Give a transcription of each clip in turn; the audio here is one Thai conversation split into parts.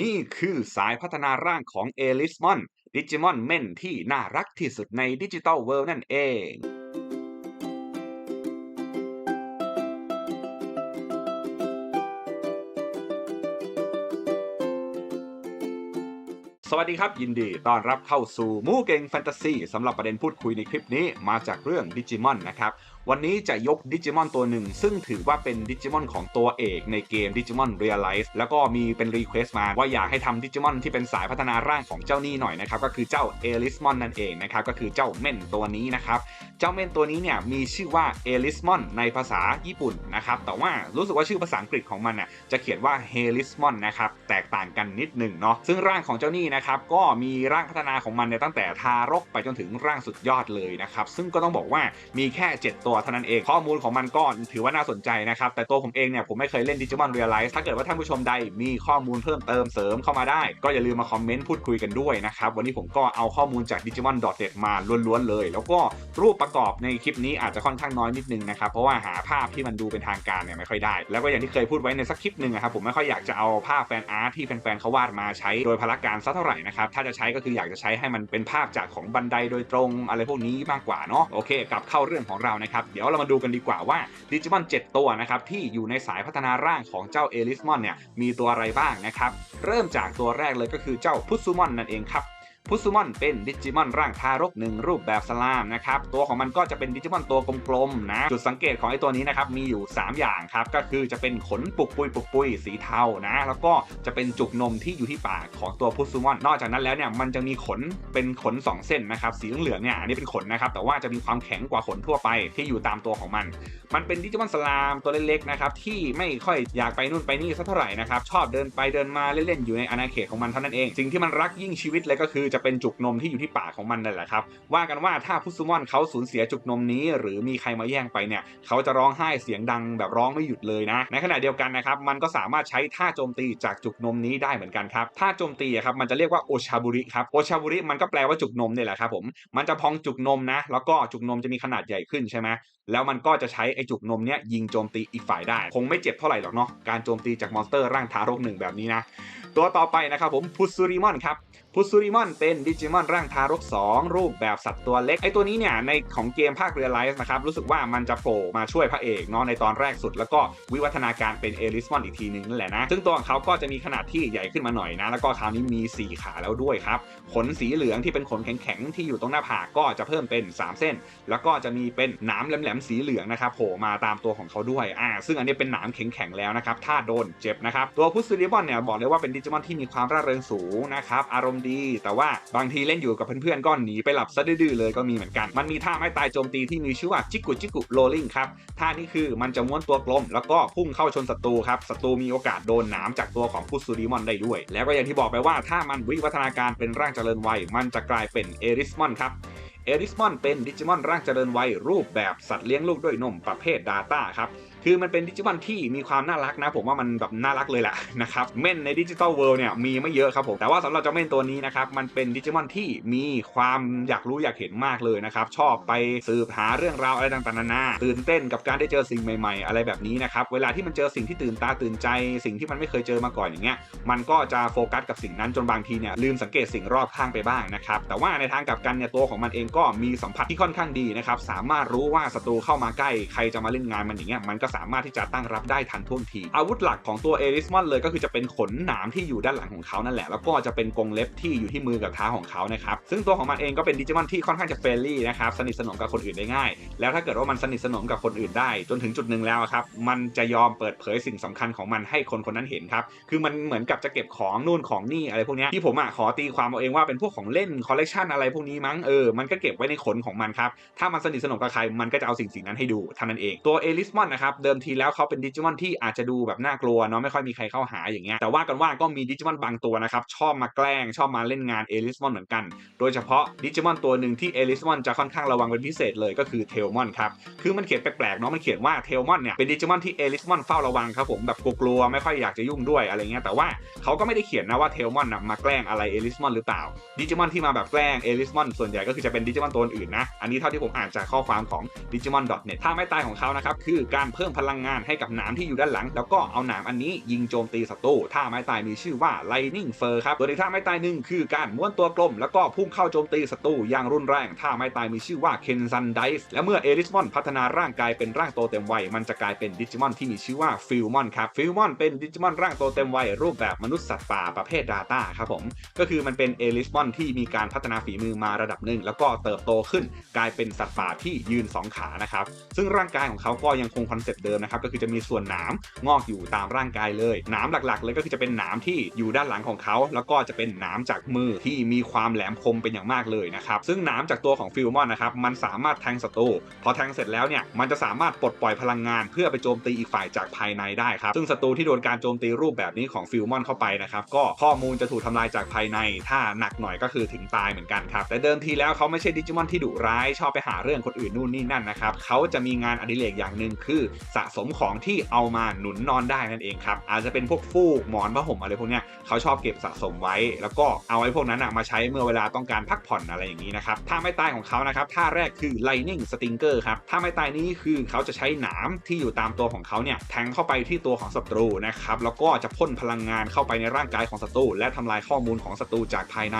นี่คือสายพัฒนาร่างของเอลิสมอนดิจิมอนเม่นที่น่ารักที่สุดในดิจิตอลเวิลด์นั่นเองสวัสดีครับ ยินดีต้อนรับเข้าสู่มูเก่งแฟนตาซีสำหรับประเด็นพูดคุยในคลิปนี้มาจากเรื่องดิจิมอนนะครับ วันนี้จะยกดิจิมอนตัวหนึ่ง ซึ่งถือว่าเป็นดิจิมอนของตัวเอกในเกมดิจิมอนเรียลไลซ์แล้วก็มีเป็นรีเควสต์มาว่าอยากให้ทำดิจิมอนที่เป็นสายพัฒนาร่างของเจ้านี่หน่อยนะครับ ก็คือเจ้าเอลิสมอนนั่นเองนะครับ ก็คือเจ้าเม่นตัวนี้นะครับ เจ้าเม่นตัวนี้เนี่ยมีชื่อว่าเอลิสมอนในภาษาญี่ปุ่นนะครับ แต่ว่ารู้สึกว่าชื่อภาษาอังกฤษของมันน่ะจะเขียนว่าเฮลิสมอนนะครับแตกต่างกันนิดหนึ่งเนาะซึ่งร่างของเจ้านี่นะครับก็มีร่างพัฒนาของมันเนี่ยตั้งแต่ทารกไปจนถึงร่างสุดยอดเลยนะครับซึ่งก็ต้องบอกว่ามีแค่ 7 ตัวเท่านั้นเองข้อมูลของมันก็ถือว่าน่าสนใจนะครับ แต่ตัวผมเองเนี่ยผมไม่เคยเล่นดิจิมอนเรียลไลซ์ถ้าเกิดว่าท่านผู้ชมใดมีข้อมูลเพิ่มเติมเสริมเข้ามาได้ ก็อย่าลืมมาคอมเมนต์พูดคุยกันด้วยนะครับ วันนี้ผมก็เอาข้อมูลจาก Digimon.net มาล้วนๆเลย แล้วก็รูปประกอบในคลิปนี้อาจจะค่อนข้างน้อยนิดนึงนะครับ เพราะว่าหาภาพที่มันดูเป็นทางการเนี่ยไม่ค่อยได้ แล้วก็อย่างที่เคยพูดไว้ในสักคลิปหนึ่งนะครับผมไม่ค่อยอยากจะเอาภาพแฟนอาร์ตที่แฟนๆเขาวาดมาใช้โดยพละการสักเท่าไหร่นะครับถ้าจะใช้ก็คืออยากจะใช้ให้มันเป็นภาพจากของบันไดโดยตรงอะไรพวกนี้มากกว่าเนาะโอเคกลับเข้าเรื่องของเรานะครับเดี๋ยวเรามาดูกันดีกว่าว่าดิจิมอน 7 ตัวนะครับที่อยู่ในสายพัฒนาร่างของเจ้าเอลิสมอนเนี่ยมีตัวอะไรบ้างนะครับเริ่มจากตัวแรกเลยก็คือเจ้าพุซูมอนนั่นเองครับ พุซูมอนเป็นดิจิมอนร่างทารกหนึ่งรูปแบบสลามนะครับ ตัวของมันก็จะเป็นดิจิมอนตัวกลมๆนะ จุดสังเกตของไอ้ตัวนี้นะครับ มีอยู่ 3 อย่างครับ ก็คือจะเป็นขนปุกปุยปุกปุยสีเทานะ แล้วก็จะเป็นจุกนมที่อยู่ที่ปากของตัวพุซูมอน นอกจากนั้นแล้วเนี่ยมันจะมีขนเป็นขน 2 เส้นนะครับ สีเหลืองเนี่ยอันนี้เป็นขนนะครับ แต่ว่าจะมีความแข็งกว่าขนทั่วไปที่อยู่ตามตัวของมัน มันเป็นดิจิมอนสลามตัวเล็กๆนะครับที่ไม่ค่อยอยากไปนู่นไปนี่สักเท่าไหร่นะครับ ชอบเดินไปเดินมาเล่นๆอยู่ในอาณาเขตของมันเท่านั้นเอง สิ่งที่มันรักยิ่งชีวิตเลยก็คือจะเป็นจุกนมที่อยู่ที่ปากของมันนั่นแหละครับว่ากันว่าถ้าพุซมอนเขาสูญเสียจุกนมนี้ หรือมีใครมาแย่งไปเนี่ยเขาจะร้องไห้เสียงดังแบบร้องไม่หยุดเลยนะในขณะเดียวกันนะครับมันก็สามารถใช้ท่าโจมตีจากจุกนมนี้ได้เหมือนกันครับท่าโจมตีครับมันจะเรียกว่าโอชาบุริครับโอชาบุริมันก็แปลว่าจุกนมเนี่ยแหละครับผมมันจะพองจุกนมนะแล้วก็จุกนมจะมีขนาดใหญ่ขึ้นใช่ไหม แล้วมันก็จะใช้ไอจุกนมเนี้ยยิงโจมตีอีกฝ่ายได้ คงไม่เจ็บเท่าไหร่หรอกเนาะการโจมตีจากมอนสเตอร์ร่างทารกหนึ่งแบบนี้นะ ตัวต่อไปนะครับผมพุซูริมอนครับพุซูริมอนเป็นดิจิมอนร่างทารก 2 รูปแบบสัตว์ตัวเล็กไอตัวนี้เนี่ยในของเกมภาคเรียลไลซ์นะครับรู้สึกว่ามันจะโผล่มาช่วยพระเอกเนาะในตอนแรกสุด แล้วก็วิวัฒนาการเป็นเอลิสมอนอีกทีหนึงนั่นแหละนะ ซึ่งตัวของเขาก็จะมีขนาดที่ใหญ่ขึ้นมาหน่อยนะ แล้วก็คราวนี้มี 4 ขาแล้วด้วยครับขนสีเหลืองที่เป็นขนแข็งๆที่อยู่ตรงหน้าผากก็จะเพิ่มเป็น 3 เส้น แล้วก็จะมีเป็นหนามแหลมๆสีเหลืองนะครับโผล่มาตามตัวของเขาด้วยอ่าซึ่งอันนี้เป็นหนามแข็งๆแล้วนะครับถ้าโดนเจ็บนะครับตัวพุซูริมอนเนี่ยบอกเลยว่าเป็นดิจิมอนที่มีความร่าเริงสูงนะครับอารมณ์ดี แต่ว่าบางทีเล่นอยู่กับเพื่อนๆก็หนีไปหลับซะดื้อเลยก็มีเหมือนกัน มันมีท่าไม้ตายโจมตีที่มีชื่อว่าจิกุจิกุโรลลิงครับท่านี้คือมันจะม้วนตัวกลม แล้วก็พุ่งเข้าชนศัตรูครับศัตรูมีโอกาสโดนหนามจากตัวของพุซูริมอนได้ด้วย แล้วก็อย่างที่บอกไปว่าถ้ามันวิวัฒนาการเป็นร่างเจริญวัยมันจะกลายเป็นเอริสมอนครับ เอริสมอนเป็นดิจิมอนร่างเจริญวัยรูปแบบสัตว์เลี้ยงลูกด้วยนมประเภท Data ครับ คือมันเป็นดิจิมอนที่มีความน่ารักนะ ผมว่ามันแบบน่ารักเลยแหละนะครับเม่นในดิจิตอลเวิลด์เนี่ยมีไม่เยอะครับผมแต่ว่าสำหรับเจ้าเม่นตัวนี้นะครับมันเป็นดิจิมอนที่มีความอยากรู้อยากเห็นมากเลยนะครับชอบไปสืบหาเรื่องราวอะไรต่างๆนานาตื่นเต้นกับการได้เจอสิ่งใหม่ ๆ อะไรแบบนี้นะครับเวลาที่มันเจอสิ่งที่ตื่นตาตื่นใจสิ่งที่มันไม่เคยเจอมาก่อนอย่างเงี้ยมันก็จะโฟกัสกับสิ่งนั้นจนบางทีเนี่ยลืมสังเกตสิ่งรอบข้างไปบ้างนะครับแต่ว่าในทางกลับกันเนี่ยตัวของมันเองก็มีสัมผัสที่ค่อนข้างดีนะครับสามารถรู้ว่าศัตรูเข้ามาใกล้ใครจะมาเล่นงานมันอย่างเงี้ยมันก็สามารถที่จะตั้งรับได้ทันท่วงที อาวุธหลักของตัวเอริสมอนเลยก็คือจะเป็นขนหนามที่อยู่ด้านหลังของเขานั่นแหละ แล้วก็จะเป็นกรงเล็บที่อยู่ที่มือกับเท้าของเขานะครับซึ่งตัวของมันเองก็เป็นดิจิมอนที่ค่อนข้างจะเฟรนลี่นะครับสนิทสนมกับคนอื่นได้ง่าย แล้วถ้าเกิดว่ามันสนิทสนมกับคนอื่นได้ จนถึงจุดหนึ่งแล้วครับมันจะยอมเปิดเผยสิ่งสำคัญของมันให้คนคนนั้นเห็นครับคือมันเหมือนกับจะเก็บของนู่นของนี่อะไรพวกนี้ที่ผมอะขอตีความเอาเองว่าเป็นพวกของเล่นคอลเลกชันอะไรพวกนี้มั้งเออมันก็เก็บไว้ในขนของมันครับถ้ามันสนิทสนมกับใครมันก็จะเอาสิ่งสิ่งนั้นให้ดูเท่านั้นเองตัวเอลิสมอนนะครับเดิมทีแล้วเขาเป็นดิจิมอนที่อาจจะดูแบบน่ากลัวเนาะไม่ค่อยมีใครเข้าหาอย่างเงี้ยแต่ว่ากันว่าก็มีดิจิมอนบางตัวนะครับชอบมาแกล้งชอบมาเล่นงานเอลิสมอนเหมือนกัน โดยเฉพาะดิจิมอนตัวหนึ่งที่เอลิสมอนจะค่อนข้างระวังเป็นพิเศษเลยก็คือเทลมอนครับคือมันเขียนแปลกๆเนาะมันเขียนว่าเทลมอนเนี่ยเป็นดิจิมอนที่เอลิสมอนเฝ้าระวังครับผมแบบกลัวๆไม่ค่อยอยากจะยุ่งด้วยอะไรเงี้ยแต่ว่าเขาก็ไม่ได้เขียนนะว่าเทลมอนนะมาแกล้งอะไรเอลิสมอนหรือเปล่าดิจิมอนที่มาแบบแกล้งเอลิสมอนส่วนใหญ่ก็คือจะเป็นดิจิมอนตัวอื่นนะอันนี้เท่าที่ผมอ่านจากข้อความของ digimon.net ถ้าไม่ตายของเขานะครับคือการเพิ่มพิ่มพลังงานให้กับหนามที่อยู่ด้านหลัง แล้วก็เอาหนามอันนี้ยิงโจมตีศัตรูท่าไม้ตายมีชื่อว่า Lightning Fur ครับส่วท่าไม้ตายหนึ่งคือการม้วนตัวกลม แล้วก็พุ่งเข้าโจมตีศัตรูอย่างรุนแรงท่าไม้ตายมีชื่อว่า Kensan Dive และเมื่อเอริสมอนพัฒนาร่างกายเป็นร่างโตเต็มวัยมันจะกลายเป็นดิจิมอนที่มีชื่อว่าฟิลมอนครับฟิลมอนเป็นดิจิมอนร่างโตเต็มวัยรูปแบบมนุษย์สัตว์ป่าประเภท Data ครับผมก็คือมันเป็นเอลิสมอนที่มีการพัฒนาฝีมือมาระดับหนึ่งแล้วก็เติบโตขึ้น กลายเป็นสัตว์ป่าที่ยืน 2 ขานะครับซึ่งร่างกายของเขาก็ยังคงคอนเซ็ปต์เดิมนะครับก็คือจะมีส่วนหนามงอกอยู่ตามร่างกายเลยหนามหลักๆ เลยก็คือจะเป็นหนามที่อยู่ด้านหลังของเขา แล้วก็จะเป็นหนามจากมือที่มีความแหลมคมเป็นอย่างมากเลยนะครับซึ่งหนามจากตัวของฟิลมอนนะครับมันสามารถแทงศัตรูพอแทงเสร็จแล้วเนี่ยมันจะสามารถปลดปล่อยพลังงาน เพื่อไปโจมตีอีกฝ่ายจากภายในได้ครับซึ่งศัตรูที่โดนการโจมตีรูปแบบนี้ของฟิลมอนเข้าไปนะครับก็ข้อมูลจะถูกทำลายจากภายใน ถ้าหนักหน่อยก็คือถึงตายเหมือนกันครับแต่เดิมทีแล้วเขาไม่ใช่ดิจิมอนที่ดุร้ายชอบไปหาเรื่องคนอื่นนู่นนี่นั่นนะครับเขาจะมีงานอดิเรกอย่างหนึ่งคือสะสมของที่เอามาหนุนนอนได้นั่นเองครับ อาจจะเป็นพวกฟูกหมอนผ้าห่มอะไรพวกเนี้ยเขาชอบเก็บสะสมไว้ แล้วก็เอาไอ้พวกนั้นมาใช้เมื่อเวลาต้องการพักผ่อนอะไรอย่างนี้นะครับท่าไม่ตายของเขานะครับท่าแรกคือ lightning stinger ครับท่าไม่ตายนี้คือเขาจะใช้หนามที่อยู่ตามตัวของเขาเนี่ยแทงเข้าไปที่ตัวของศัตรูนะครับแล้วก็จะพ่นพลังงานเข้าไปในร่างกายของศัตรูและทำลายข้อมูลของศัตรูจากภายใน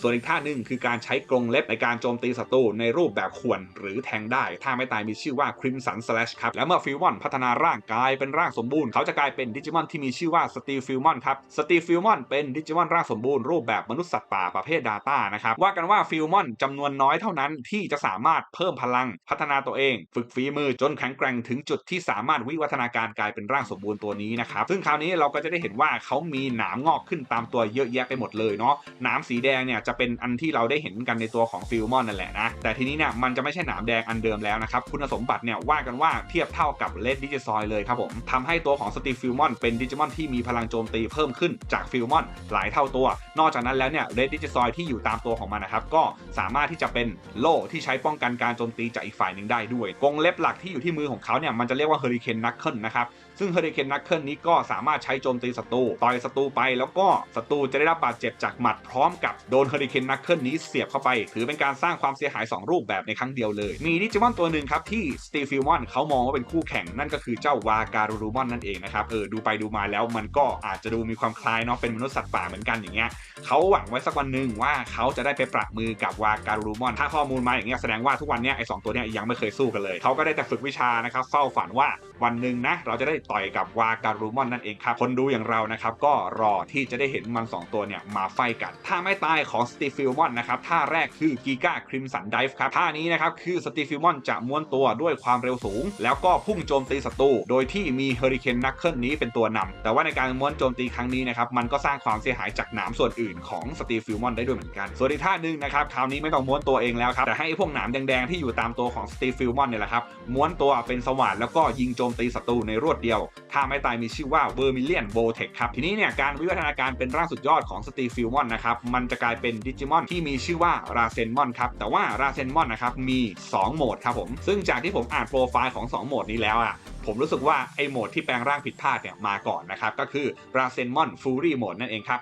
ส่วนอีกท่าหนึ่งคือการใช้กรงเล็บในการโจมตีศัตรูในรูปแบบข่วนหรือแทงได้ท่าไม่ตายมีชื่อว่า Crimson Slash ครับและเมื่อฟิลมอนพัฒนาร่างกายเป็นร่างสมบูรณ์เขาจะกลายเป็นดิจิมอนที่มีชื่อว่าสตีฟิลมอนครับสตีฟิลมอนเป็นดิจิมอนร่างสมบูรณ์รูปแบบมนุษย์สัตว์ป่าประเภท Data นะครับว่ากันว่าฟิลมอนจำนวนน้อยเท่านั้นที่จะสามารถเพิ่มพลังพัฒนาตัวเอง ฝึกฝีมือจนแข็งแกร่งถึงจุดที่สามารถวิวัฒนาการกลายเป็นร่างสมบูรณ์ตัวนี้นะครับซึ่งคราวนี้เราก็จะได้เห็นว่าเขามีหนามงอกขึ้นตามตัวเยอะแยะไปหมดเลยเนาะหนามสีแดงเนี่ยจะเป็นอันที่เราได้เห็นกันในตัวของฟิลมอนนั่นแหละนะแต่ทีนี้เนี่ยมันจะไม่ใช่หนามแดงอันเดิมแล้วนะครับคุณสมบัติเนี่ยว่ากันว่าเทียบเท่ากับเลดดิจิซอยเลยครับผมทำให้ตัวของสตีฟิลมอนเป็นดิจิมอนที่มีพลังโจมตีเพิ่มขึ้นจากฟิลมอนหลายเท่าตัว นอกจากนั้นแล้วเนี่ยเลดดิจิซอยที่อยู่ตามตัวของมันนะครับก็สามารถที่จะเป็นโล่ที่ใช้ป้องกันการโจมตีจากอีกฝ่ายหนึ่งได้ด้วยกงเล็บหลักที่อยู่ที่มือของเขาเนี่ยมันจะเรียกว่าเฮอริเคนนักเคิลนะครับ ซึ่งเฮอริเคนนักเคิลนี้ก็สามารถใช้โจมตีศัตรูต่อยศัตรูไป แล้วก็ศัตรูจะได้รับบาดเจ็บจากหมัดพร้อมกับโดนเฮอริเคนนักเคิลนี้เสียบเข้าไป ถือเป็นการสร้างความเสียหาย 2 รูปแบบในครั้งเดียวเลย มีดิจิมอนตัวหนึ่งครับที่สตีฟิลมอนเขามองว่าเป็นคู่แข่งนั่นก็คือเจ้าวาการูรูมอนนั่นเองนะครับเออดูไปดูมาแล้วมันก็อาจจะดูมีความคล้ายเนาะเป็นมนุษย์สัตว์ป่าเหมือนกันอย่างเงี้ยเขาหวังไว้สักวันหนึ่งว่าเขาจะได้ไปปรับมือกับวาการูรูมอนถ้าข้อมูลมาอย่างเงี้ยแสดงว่าทุกวันเนี้ยไอ้สองตัวเนี้ยยังไม่เคยสู้กันเลยเขาก็ได้แต่ฝึกวิชานะครับเฝ้าฝันว่า วันหนึ่งนะ เราจะได้ต่อยกับวาการูมอนนั่นเองครับ คนดูอย่างเรานะครับ ก็รอที่จะได้เห็นมันสองตัวเนี่ย มาไฟกัน ถ้าไม่ตายของสตีฟิลมอนนะครับ ท่าแรกคือกีกาคริมสันไดฟ์ครับ ท่านี้นะครับ คือสตีฟิลมอนจะม้วนตัวด้วยความเร็วสูง แล้วก็พุ่งโจมตีศัตรู โดยที่มีเฮอริเคนนักเคิลนี้เป็นตัวนำแต่ว่าในการม้วนโจมตีครั้งนี้นะครับ มันก็สร้างความเสียหายจากหนามส่วนอื่นของสตีฟิลมอนได้ด้วยเหมือนกัน ส่วนอีกท่าหนึ่งนะครับ คราวนี้ไม่ต้องม้วนตัวเองแล้วครับ แต่ให้พวกหนามแดงๆที่อยู่ตามตัวของสตีฟิลมอนเนี่ยแหละครับ ม้วนตัวเป็นสว่านแล้วก็ยิงโจมตีศัตรูในรวดเดียวท่าไม่ตายมีชื่อว่าเวอร์มิเลียนโบเทคครับ ทีนี้เนี่ยการวิวัฒนาการเป็นร่างสุดยอดของสตีฟิลมอนนะครับ มันจะกลายเป็นดิจิมอนที่มีชื่อว่าราเซนมอนครับ แต่ว่าราเซนมอนนะครับมี 2 โหมดครับผม ซึ่งจากที่ผมอ่านโปรไฟล์ของ 2 โหมดนี้แล้วอะผมรู้สึกว่าไอโหมดที่แปลงร่างผิดพลาดเนี่ยมาก่อนนะครับ ก็คือราเซนมอนฟูรี่โหมดนั่นเองครับ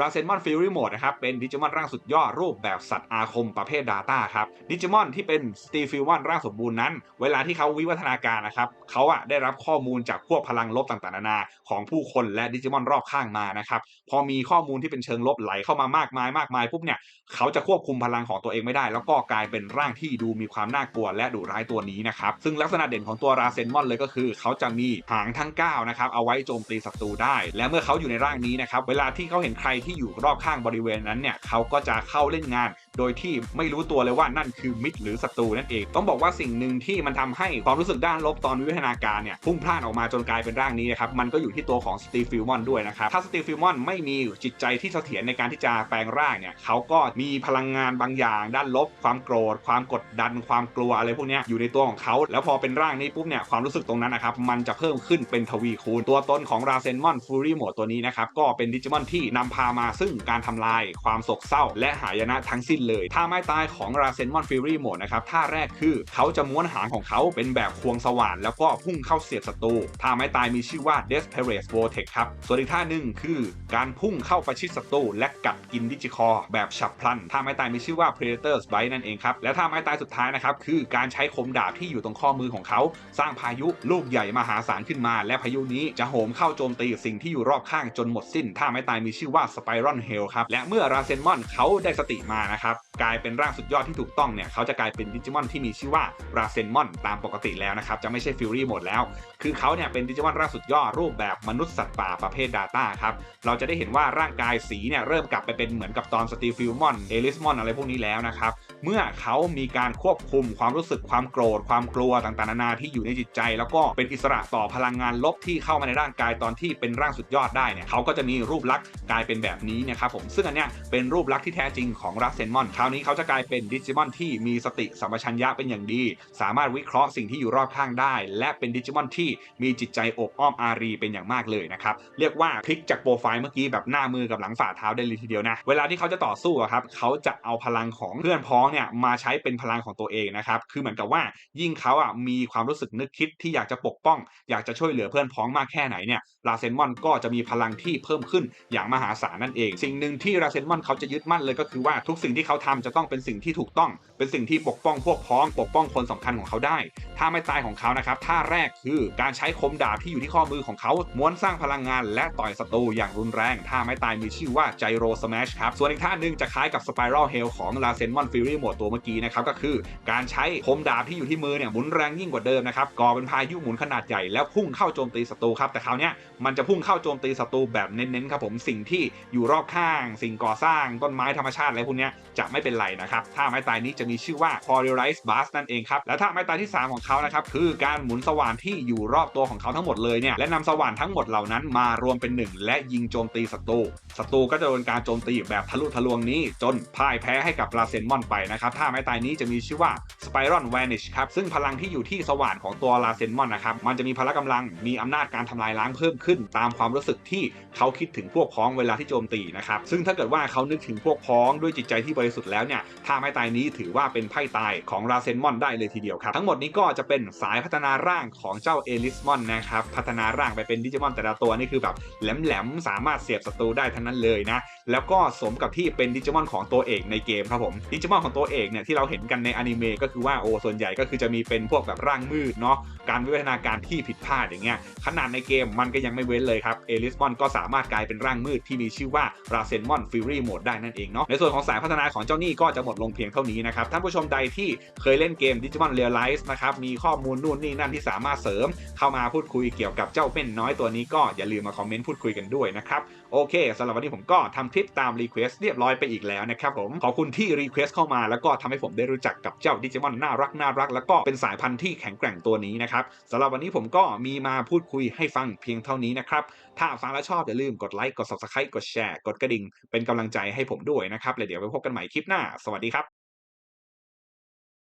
ราเซนมอนฟิล r ีโหมดนะครับเป็นดิจิมอนร่างสุดยอดรูปแบบสัตว์อาคมประเภท Data ครับดิจิมอนที่เป็นสตีฟิลมอนร่างสมบูรณ์นั้น เวลาที่เขาวิวัฒนาการนะครับเขาอะได้รับข้อมูลจากพวกพลังลบต่างๆนานา ของผู้คนและดิจิมอนรอบข้างมานะครับพอมีข้อมูลที่เป็นเชิงลบไหลเข้ามามากมายมากมายปุ๊บเนี่ยเขาจะควบคุมพลังของตัวเองไม่ได้ แล้วก็กลายเป็นร่างที่ดูมีความน่ากลัวและดุร้ายตัวนี้นะครับซึ่งลักษณะเด่นของตัวราเซนมอนเลยก็คือ เขาจะมีหางทั้ง9นะครับเอาไว้โจมตีศัตรูได้ และเมื่อเขาอยู่ในร่างนี้นะครับเวลาที่เขาเห็นใครที่อยู่รอบข้างบริเวณนั้นเนี่ยเขาก็จะเข้าเล่นงาน โดยที่ไม่รู้ตัวเลยว่านั่นคือมิตรหรือศัตรูนั่นเอง ต้องบอกว่าสิ่งหนึ่งที่มันทำให้ความรู้สึกด้านลบตอนวิวัฒนาการเนี่ยพุ่งพล่านออกมาจนกลายเป็นร่างนี้นะครับมันก็อยู่ที่ตัวของสตีฟิลมอนด้วยนะครับถ้าสตีฟิลมอนไม่มีจิตใจที่เสถียรในการที่จะแปลงร่างเนี่ยเขาก็มีพลังงานบางอย่าง ด้านลบ ความโกรธ ความกดดันความกลัวอะไรพวกนี้อยู่ในตัวของเขาแล้วพอเป็นร่างนี้ปุ๊บเนี่ยความรู้สึกตรงนั้นนะครับมันจะเพิ่มขึ้นเป็นทวีคูณ ตัวตนของราเซนมอนฟูรี่โหมดตัวนี้นะครับก็เป็นดิจิมอนที่นำพามาซึ่งการทำลายความโศกเศร้า และหายนะทั้งสิ้นเลยท่าไม้ตายของราเซนมอนฟิรี่โหมดนะครับท่าแรกคือเขาจะม้วนหางของเขาเป็นแบบควงสว่านแล้วก็พุ่งเข้าเสียบศัตรูท่าไม้ตายมีชื่อว่า Desperate Vortex ครับส่วนอีกท่าหนึ่งคือ การพุ่งเข้าประชิดศัตรูและกัดกินดิจิคอร์แบบฉับพลันท่าไม้ตายมีชื่อว่า Predator's Bite นั่นเองครับและท่าไม้ตายสุดท้ายนะครับคือการใช้คมดาบที่อยู่ตรงข้อมือของเขา สร้างพายุลูกใหญ่มหาศาลขึ้นมา และพายุนี้จะโหมเข้าโจมตีสิ่งที่อยู่รอบข้างจนหมดสิ้นท่าไม้ตายมีชื่อว่า Spiral Hell ครับและเมื่อราเซนมอนเขาได้สติมานะครับ have กลายเป็นร่างสุดยอดที่ถูกต้องเนี่ยเขาจะกลายเป็นดิจิมอนที่มีชื่อว่าราเซนมอนตามปกติแล้วนะครับ จะไม่ใช่ฟิวรี่หมดแล้ว คือเขาเนี่ยเป็นดิจิมอนร่างสุดยอดรูปแบบมนุษย์สัตว์ป่าประเภท Data ครับเราจะได้เห็นว่าร่างกายสีเนี่ยเริ่มกลับไปเป็นเหมือนกับตอนสตีฟิลมอนเอลิสมอนอะไรพวกนี้แล้วนะครับเมื่อเขามีการควบคุมความรู้สึกความโกรธ ความกลัวต่างๆนานาที่อยู่ในจิตใจ แล้วก็เป็นอิสระต่อพลังงานลบที่เข้ามาในร่างกายตอนที่เป็นร่างสุดยอดได้เนี่ยเขาก็จะมีรูปลักษณ์กลายเป็นแบบนี้นะครับผมซึ่งอันเนี้ยเป็นรูปลักษณ์ที่แท้จริงของรัสเซนมอนคราวนี้เขาจะกลายเป็นดิจิมอนที่มีสติสัมปชัญญะเป็นอย่างดี สามารถวิเคราะห์สิ่งที่อยู่รอบข้างได้ และเป็นดิจิมอนที่มีจิตใจอบอ้อมอารีเป็นอย่างมากเลยนะครับเรียกว่าพลิกจากโปรไฟล์เมื่อกี้แบบหน้ามือกับหลังฝ่าเท้าได้เลยทีเดียวนะเวลาที่เขาจะต่อสู้ครับเขาจะเอาพลังของเพื่อนพ้องเนี่ยมาใช้เป็นพลังของตัวเองนะครับคือเหมือนกับว่ายิ่งเขาอะมีความรู้สึกนึกคิดที่อยากจะปกป้อง อยากจะช่วยเหลือเพื่อนพ้องมากแค่ไหนเนี่ยราเซนมอนก็จะมีพลังที่เพิ่มขึ้นอย่างมหาศาลนั่นเอง สิ่งหนึ่งที่ราเซนมอนเขาจะยึดมั่นเลยก็คือว่าทุกสิ่งที่เขาทำจะต้องเป็นสิ่งที่ถูกต้อง เป็นสิ่งที่ปกป้องพวกพ้อง ปกป้องคนสำคัญของเขาได้ ท่าไม่ตายของเขานะครับท่าแรกคือการใช้คมดาบที่อยู่ที่ข้อมือของเขาม้วนสร้างพลังงาน และต่อยศัตรูอย่างรุนแรงท่าไม่ตายมีชื่อว่าไจโรสแมชครับส่วนอีกท่าหนึ่งจะคล้ายกับสไปรัลเฮลของลาเซนมอนฟิรี่หมดตัวเมื่อกี้นะครับก็คือการใช้คมดาบที่อยู่ที่มือเนี่ยหมุนแรงยิ่งกว่าเดิมนะครับก่อเป็นพายุหมุนขนาดใหญ่แล้วพุ่งเข้าโจมตีศัตรูครับแต่คราวนี้มันจะพุ่งเข้าโจมตีศัตรูแบบเน้นๆครับผมสิ่งที่อยู่รอบข้าง สิ่งก่อสร้างต้นไม้ธรรมชาติอะไรพวกนี้จะไม่เป็นไรนะครับท่าไม้ตายนี้จะมีชื่อว่า Polarized Blast นั่นเองครับและท่าไม้ตายที่ 3 ของเขานะครับคือการหมุนสว่านที่อยู่รอบตัวของเขาทั้งหมดเลยเนี่ยและนำสว่านทั้งหมดเหล่านั้นมารวมเป็นหนึ่งและยิงโจมตีศัตรูศัตรูก็จะโดนการโจมตีแบบทะลุทะลวงนี้ จนพ่ายแพ้ให้กับลาเซนมอนไปนะครับท่าไม้ตายนี้จะมีชื่อว่า Spiral Vanish ครับซึ่งพลังที่อยู่ที่สว่านของตัวลาเซนมอนนะครับมันจะมีพละกำลังมีอำนาจการทำลายล้างเพิ่มขึ้น ตามความรู้สึกที่เขาคิดถึงพวกพ้องเวลาที่โจมตีนะครับซึ่งถ้าเกิดว่าเขานึกถึงพวกพ้องด้วยจิตใจที่บริสุทธิ์แล้วเนี่ยท่าไม้ตายนี้ถือว่าเป็นไพ่ตายของลาเซนมอนได้เลยทีเดียวครับ ทั้งหมดนี้ก็จะเป็นสายพัฒนาร่างของเจ้าเอลิสมอนนะครับพัฒนาร่างไปเป็นดิจิมอนแต่ละตัวนี่คือแบบแหลมๆสามารถเสียบศัตรูได้ทั้งนั้นเลยนะแล้วก็สมกับที่เป็นดิจิมอนของตัวเอกในเกมครับผมดิจิมอนของตัวเอกเนี่ยที่เราเห็นกันในอนิเมะก็คือว่าโอ้ส่วนใหญ่ก็คือจะมีเป็นพวกแบบร่างมืดเนาะการวิวัฒนาการที่ผิดพลาดอย่างเงี้ยขนาดในเกมมันก็ยังไม่เว้นเลยครับเอลิสมอนก็สามารถกลายเป็นร่างมืดที่มีชื่อว่าราเซนมอนฟิวรี่โหมดได้นั่นเองเนาะในส่วนของสายพัฒนาของเจ้านี่ก็จะหมดลงเพียงเท่านี้นะครับท่านผู้ชมใดที่เคยเล่นเกมดิจิมอนเรียลไลซ์นะครับมีข้อมูลนู่นนี่นั่นที่สามารถเสริม เข้ามาพูดคุยเกี่ยวกับเจ้าเป็นน้อยตัวนี้ก็อย่าลืมมาคอมเมนต์พูดคุยกันด้วยนะครับโอเคสำหรับวันนี้ผมก็ทำคลิปตามรีเควสเรียบร้อยไปอีกแล้วนะครับผมขอบคุณที่รีเควสเข้ามาแล้วก็ทำให้ผมได้รู้จักกับเจ้าดิจิมอนน่ารักน่ารักแล้วก็เป็นสายพันธุ์ที่แข็งแกร่งตัวนี้นะครับสำหรับวันนี้ผมก็มีมาพูดคุยให้ฟังเพียงเท่านี้นะครับ ถ้าฟังแล้วชอบอย่าลืมกดไลค์กด subscribe กดแชร์กดกระดิ่งเป็นกำลังใจให้ผมด้วยนะครับแล้วเดี๋ยวไปพบกันใหม่คลิปหน้า สวัสดีครับ